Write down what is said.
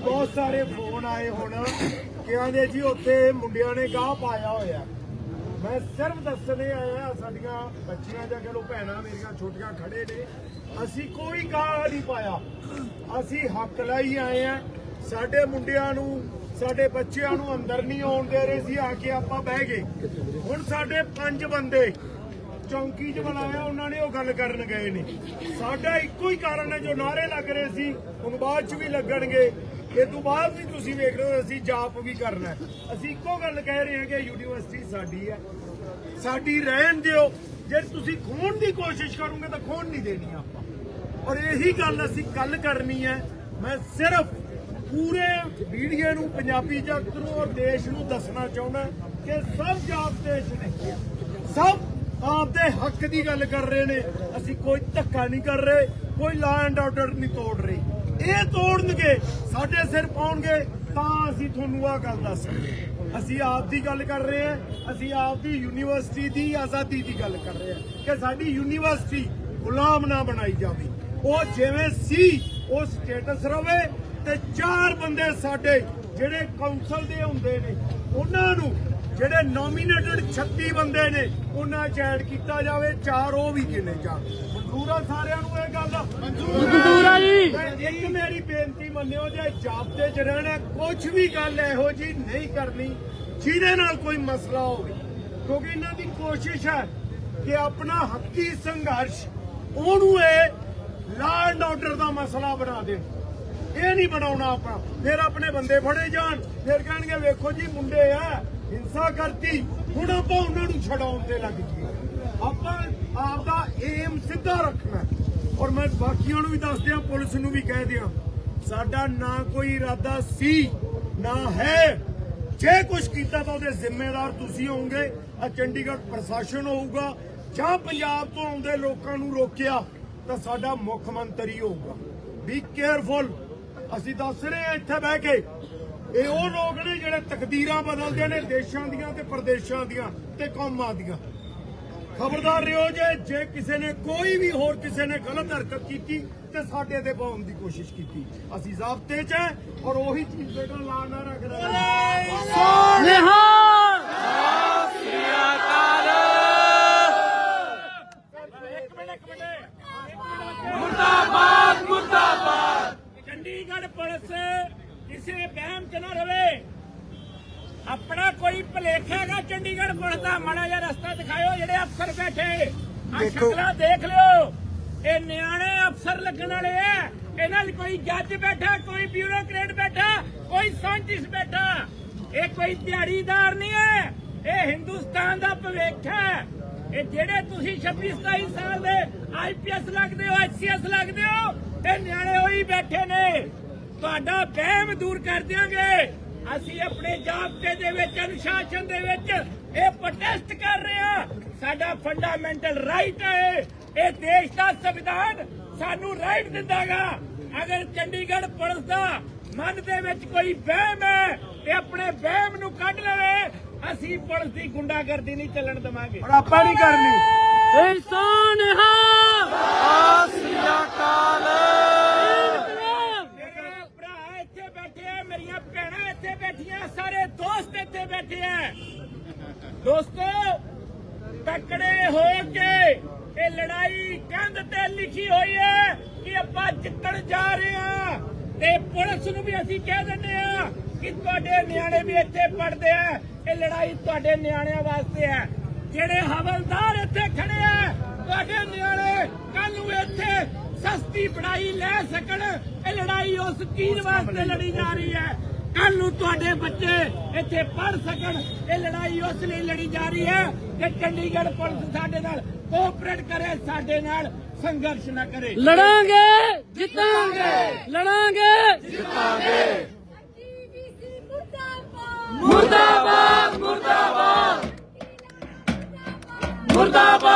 ਬਹੁਤ ਸਾਰੇ ਫੋਨ ਆਏ ਹੁਣ ਕਿ ਜੀ ਉੱਥੇ ਮੁੰਡਿਆਂ ਨੇ ਗਾਹ ਪਾਇਆ ਹੋਇਆ। ਮੈਂ ਸਿਰਫ ਦੱਸਣੇ ਆਇਆ ਸਾਡੀਆਂ ਬੱਚੀਆਂ ਜਾਂ ਚਲੋ ਭੈਣਾਂ ਮੇਰੀਆਂ ਛੋਟੀਆਂ ਖੜੇ ਨੇ, ਅਸੀਂ ਕੋਈ ਗਾਹ ਨਹੀਂ ਪਾਇਆ। ਅਸੀਂ ਹੱਕ ਲਈ ਆਏ ਆ, ਸਾਡੇ ਮੁੰਡਿਆਂ ਨੂੰ, ਸਾਡੇ ਬੱਚਿਆਂ ਨੂੰ ਅੰਦਰ ਨਹੀਂ ਆਉਣ ਦੇ ਰਹੇ ਸੀ, ਆ ਕੇ ਆਪਾਂ ਬਹਿ ਗਏ। ਹੁਣ ਸਾਡੇ ਪੰਜ ਬੰਦੇ, ਚੌਂਕੀ 'ਚ ਬੁਲਾਇਆ, ਉਹਨਾਂ ਨੇ ਉਹ ਗੱਲ ਕਰਨ ਗਏ ਨੇ। ਸਾਡਾ ਇੱਕੋ ਹੀ ਕਾਰਨ ਹੈ, ਜੋ ਨਾਰੇ ਲੱਗ ਰਹੇ ਸੀ, ਹੁਣ ਬਾਅਦ 'ਚ ਵੀ ਲੱਗਣਗੇ। ਇਹ ਤੋਂ ਬਾਅਦ ਵੀ ਤੁਸੀਂ ਵੇਖ ਰਹੇ ਹੋ ਅਸੀਂ ਜਾਪ ਵੀ ਕਰਨਾ ਅਸੀਂ ਇੱਕੋ ਗੱਲ ਕਹਿ ਰਹੇ ਹਾਂ ਕਿ ਯੂਨੀਵਰਸਿਟੀ ਸਾਡੀ ਹੈ। ਸਾਡੀ ਰਹਿਣ ਦਿਓ। ਜੇ ਤੁਸੀਂ ਖੋਣ ਦੀ ਕੋਸ਼ਿਸ਼ ਕਰੋਗੇ ਤਾਂ ਖੋਣ ਨਹੀਂ ਦੇਣੀ ਆਪਾਂ। ਔਰ ਇਹੀ ਗੱਲ ਅਸੀਂ ਕੱਲ ਕਰਨੀ ਹੈ। ਮੈਂ ਸਿਰਫ ਪੂਰੇ ਮੀਡੀਆ ਨੂੰ, ਪੰਜਾਬੀ ਜਗਤ ਨੂੰ ਔਰ ਦੇਸ਼ ਨੂੰ ਦੱਸਣਾ ਚਾਹੁੰਦਾ ਕਿ ਸਭ ਜਾਪ ਦੇਸ਼ ਨੇ ਸਭ ਆਪਦੇ ਹੱਕ ਦੀ ਗੱਲ ਕਰ ਰਹੇ ਨੇ। ਅਸੀਂ ਕੋਈ ਧੱਕਾ ਨਹੀਂ ਕਰ ਰਹੇ, ਕੋਈ ਲਾ ਐਂਡ ਆਰਡਰ ਨਹੀਂ ਤੋੜ ਰਹੇ। ਇਹ ਤੋੜਨਗੇ, ਸਾਡੇ ਸਿਰ ਪਾਉਣਗੇ, ਤਾਂ ਅਸੀਂ ਤੁਹਾਨੂੰ ਆਹ ਗੱਲ ਦੱਸ ਅਸੀਂ ਆਪ ਦੀ ਗੱਲ ਕਰ ਰਹੇ ਹਾਂ, ਅਸੀਂ ਆਪ ਦੀ ਯੂਨੀਵਰਸਿਟੀ ਦੀ ਆਜ਼ਾਦੀ ਦੀ ਗੱਲ ਕਰ ਰਹੇ ਹਾਂ ਕਿ ਸਾਡੀ ਯੂਨੀਵਰਸਿਟੀ ਗੁਲਾਮ ਨਾ ਬਣਾਈ ਜਾਵੇ। ਉਹ ਜਿਵੇਂ ਸੀ, ਉਹ ਸਟੇਟਸ ਰਵੇ ਤੇ ਚਾਰ ਬੰਦੇ ਸਾਡੇ ਜਿਹੜੇ ਕਾਉਂਸਲ ਦੇ ਹੁੰਦੇ ਨੇ, ਉਹਨਾਂ ਨੂੰ ਜਿਹੜੇ ਨੋਮੀਨੇਟਡ 36 ਬੰਦੇ ਨੇ ਉਹਨਾਂ ਚ ਐਡ ਕੀਤਾ ਜਾਵੇ ਚਾਰ ਉਹ ਵੀ ਗਿਣੇ ਜਾਣ ਮਨਜ਼ੂਰ ਆ ਸਾਰਿਆਂ ਨੂੰ ਇਹ ਗੱਲ ਮਨਜ਼ੂਰ ਆ ਜੀ ਇੱਕ ਮੇਰੀ ਬੇਨਤੀ ਮੰਨਿਓ ਜੇ ਜਾਬਤੇ ਚ ਰਹਿਣਾ ਕੁਝ ਵੀ ਗੱਲ ਇਹੋ ਜੀ ਨਹੀਂ ਕਰਨੀ ਜਿਹਦੇ ਨਾਲ ਕੋਈ ਮਸਲਾ ਹੋਵੇ। ਕਿਉਂਕਿ ਇਹਨਾਂ ਦੀ ਕੋਸ਼ਿਸ਼ ਹੈ ਕਿ ਆਪਣਾ ਹੱਕੀ ਸੰਘਰਸ਼ ਉਹਨੂੰ ਇਹ ਲਾ ਐਂਡ ਆਰਡਰ ਦਾ ਮਸਲਾ ਬਣਾ ਦੇਣ। ਇਹ ਨਹੀਂ ਬਣਾਉਣਾ ਆਪਾਂ। ਫਿਰ ਆਪਣੇ ਬੰਦੇ ਫੜੇ ਜਾਣ ਫਿਰ ਕਹਿਣਗੇ ਵੇਖੋ ਜੀ ਮੁੰਡੇ ਆ। ਹਿੰਸਾ ਕਰਤੀ, ਹੁਣ ਆਪਾਂ ਉਹਨਾਂ ਨੂੰ ਛਡਾਉਣ ਤੇ ਲੱਗ ਜੀਏ ਆਪਾਂ ਆਪਦਾ ਏਮ ਸਿੱਧਾ ਰੱਖਣਾ ਔਰ ਮੈਂ ਬਾਕੀਆਂ ਨੂੰ ਵੀ ਦੱਸ ਦਿਆਂ ਪੁਲਿਸ ਨੂੰ ਵੀ ਕਹਿ ਦਿਆਂ। ਸਾਡਾ ਨਾ ਕੋਈ ਇਰਾਦਾ ਸੀ, ਨਾ ਹੈ। ਜੇ ਕੁਝ ਕੀਤਾ ਤਾਂ ਉਹਦੇ ਜ਼ਿੰਮੇਦਾਰ ਤੁਸੀਂ ਹੋਵੋਗੇ। ਆ ਚੰਡੀਗੜ੍ਹ ਪ੍ਰਸ਼ਾਸਨ ਹੋਊਗਾ, ਜਾਂ ਪੰਜਾਬ ਤੋਂ ਆਉਂਦੇ ਲੋਕਾਂ ਨੂੰ ਰੋਕਿਆ, ਤਾਂ ਸਾਡਾ ਮੁੱਖ ਮੰਤਰੀ ਹੋਊਗਾ। ਬੀ ਕੇਅਰਫੁਲ ਅਸੀਂ ਦੱਸ ਰਹੇ ਹਾਂ ਇੱਥੇ ਬਹਿ ਕੇ ਇਹ ਉਹ ਲੋਕ ਨੇ ਜਿਹੜੇ ਤਕਦੀਰਾਂ ਬਦਲਦੇ ਨੇ ਦੇਸ਼ਾਂ ਦੀਆਂ ਤੇ ਪ੍ਰਦੇਸ਼ਾਂ ਦੀਆਂ ਤੇ ਕੌਮਾਂ ਦੀਆਂ। ਖਬਰਦਾਰ ਰਹੋ ਜੇ ਜੇ ਕਿਸੇ ਨੇ ਕੋਈ ਵੀ ਹੋਰ ਕਿਸੇ ਨੇ ਗਲਤ ਹਰਕਤ ਕੀਤੀ, ਤੇ ਸਾਡੇ ਤੇ ਪਾਉਣ ਦੀ ਕੋਸ਼ਿਸ਼ ਕੀਤੀ। ਅਸੀਂ ਜ਼ਾਬਤੇ 'ਚ ਹੈ ਔਰ ਉਹੀ ਚੀਜ਼ ਬੇਟਾ ਲਾ ਨਾ ਰੱਖਦਾ ਇੱਕ ਮਿੰਟ ਇੱਕ ਮਿੰਟ ਮੁਰਦਾਬਾਦ ਮੁਰਦਾਬਾਦ ਚੰਡੀਗੜ੍ਹ ਪੁਲਿਸ ਕਿਸੇ ਵਹਿਮ ਚ ਨਾ ਰਵੇ ਆਪਣਾ ਕੋਈ ਭਲੇਖਾ ਹੈਗਾ? ਚੰਡੀਗੜ੍ਹ ਪੁਲਿਸ ਦਾ ਮਾੜਾ ਜਿਹਾ ਰਸਤਾ ਦਿਖਾਇਓ ਜਿਹੜੇ ਅਫਸਰ ਬੈਠੇ। ਆ ਸ਼ਕਲਾਂ ਦੇਖ ਲਿਓ। ਇਹ ਨਿਆਣੇ ਅਫਸਰ ਲੱਗਣ ਵਾਲੇ ਐ ਇਹਨਾਂ 'ਚ ਕੋਈ ਜੱਜ ਬੈਠਾ ਕੋਈ ਬਿਊਰੋਕਰੇਟ ਬੈਠਾ ਕੋਈ ਸਾਇੰਟਿਸਟ ਬੈਠਾ। ਇਹ ਕੋਈ ਦਿਹਾੜੀਦਾਰ ਨਹੀਂ ਹੈ। ਇਹ ਹਿੰਦੁਸਤਾਨ ਦਾ ਭਵਿੱਖ ਹੈ। ਇਹ ਜਿਹੜੇ ਤੁਸੀਂ 26 27 ਸਾਲ ਦੇ ਆਈਪੀਐਸ ਲੱਗਦੇ ਹੋ ਐਚਸੀਐਸ ਲੱਗਦੇ ਹੋ ਇਹ ਨਿਆਣੇ ਹੋਈ ਬੈਠੇ ਨੇ। ਤੁਹਾਡਾ ਵਹਿਮ ਦੂਰ ਕਰ ਦਿਆਂਗੇ। ਅਸੀਂ ਆਪਣੇ ਜਾਬਤੇ ਦੇ ਵਿੱਚ ਅਨੁਸ਼ਾਸਨ ਦੇ ਵਿੱਚ ਇਹ ਪ੍ਰੋਟੈਸਟ ਕਰ ਰਹੇ ਹਾਂ। ਸਾਡਾ ਫੰਡਾਮੈਂਟਲ ਰਾਈਟ ਹੈ। ਇਹ ਦੇਸ਼ ਦਾ ਸੰਵਿਧਾਨ ਸਾਨੂੰ ਰਾਈਟ ਦਿੰਦਾਗਾ। ਅਗਰ ਚੰਡੀਗੜ੍ਹ ਪੁਲਿਸ ਦਾ ਮਨ ਦੇ ਵਿੱਚ ਕੋਈ ਵਹਿਮ ਹੈ ਤੇ ਆਪਣੇ ਵਹਿਮ ਨੂੰ ਕੱਢ ਲਵੇ ਅਸੀਂ ਪੁਲਿਸ ਦੀ ਗੁੰਡਾਗਰਦੀ ਨਹੀਂ ਚੱਲਣ ਦੇਵਾਂਗੇ। ਔਰ ਆਪਾਂ ਨਹੀਂ ਕਰਨੀ। ਇਨਸਾਨ ਹਾਂ। ਮੇਰੇ ਭਰਾ ਇੱਥੇ ਬੈਠੇ ਆ ਮੇਰੀਆਂ ਭੈਣਾਂ ਇੱਥੇ ਬੈਠੀਆਂ ਸਾਰੇ ਦੋਸਤ ਇੱਥੇ ਬੈਠੇ ਆ ਦੋਸਤੋ ਤਕੜੇ ਹੋ ਕੇ ਇਹ ਲੜਾਈ ਕੰਧ ਤੇ ਲਿਖੀ ਹੋਈ ਹੈ ਕਿ ਆਪਾਂ ਜਿੱਤਣ ਜਾ ਰਹੇ ਹਾਂ। ਤੇ ਪੁਲਿਸ ਨੂੰ ਵੀ ਅਸੀਂ ਕਹਿ ਦਿੰਦੇ ਆ ਕਿ ਤੁਹਾਡੇ ਨਿਆਣੇ ਵੀ ਇੱਥੇ ਪੜਦੇ ਆ। ਇਹ ਲੜਾਈ ਤੁਹਾਡੇ ਨਿਆਣਿਆਂ ਵਾਸਤੇ ਹੈ। ਜਿਹੜੇ ਹਵਲਦਾਰ ਇੱਥੇ ਖੜੇ ਆ ਤੁਹਾਡੇ ਨਿਆਣੇ ਕੱਲ ਨੂੰ ਇੱਥੇ ਸਸਤੀ ਪੜਾਈ ਲੈ ਸਕਣ। ਇਹ ਲੜਾਈ ਉਸ ਚੀਜ਼ ਵਾਸਤੇ ਲੜੀ ਜਾ ਰਹੀ ਹੈ। ਕੱਲ ਨੂੰ ਤੁਹਾਡੇ ਬੱਚੇ ਇੱਥੇ ਪੜ ਸਕਣ। ਇਹ ਲੜਾਈ ਉਸ ਲਈ ਲੜੀ ਜਾ ਰਹੀ ਹੈ ਕਿ ਚੰਡੀਗੜ੍ਹ ਪੁਲਿਸ ਸਾਡੇ ਨਾਲ ਕੋਆਪਰੇਟ ਕਰੇ ਸਾਡੇ ਨਾਲ ਸੰਘਰਸ਼ ਨਾ ਕਰੇ। ਲੜਾਂਗੇ ਜਿੱਤਾਂਗੇ। ਲੜਾਂਗੇ। ਜਿੱਤਾਂਗੇ। ਮੁਰਦਾਬਾਦ ਮੁਰਦਾਬਾਦ। ਮੁਰਦਾਬਾਦ।